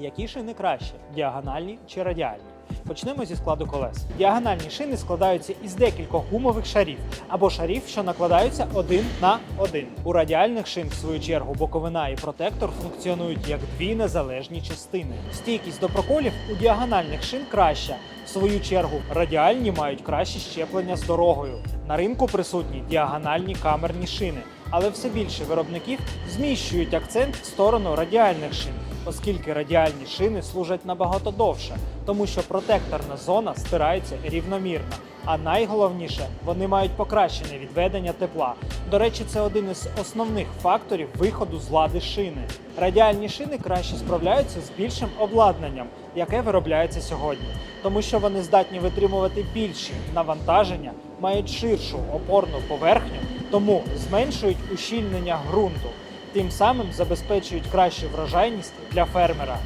Які шини краще діагональні чи радіальні? Почнемо зі складу колес. Діагональні шини складаються із декількох гумових шарів або шарів, що накладаються один на один. У радіальних шин, в свою чергу, боковина і протектор функціонують як дві незалежні частини. Стійкість до проколів у діагональних шин краща. В свою чергу радіальні мають краще щеплення з дорогою. На ринку присутні діагональні камерні шини, але все більше виробників зміщують акцент в сторону радіальних шин, оскільки радіальні шини служать набагато довше, тому що протекторна зона стирається рівномірно. А найголовніше, вони мають покращене відведення тепла. До речі, це один із основних факторів виходу з лади шини. Радіальні шини краще справляються з більшим обладнанням, яке виробляється сьогодні, тому що вони здатні витримувати більші навантаження, мають ширшу опорну поверхню, тому зменшують ущільнення ґрунту, тим самим забезпечують кращу врожайність для фермера.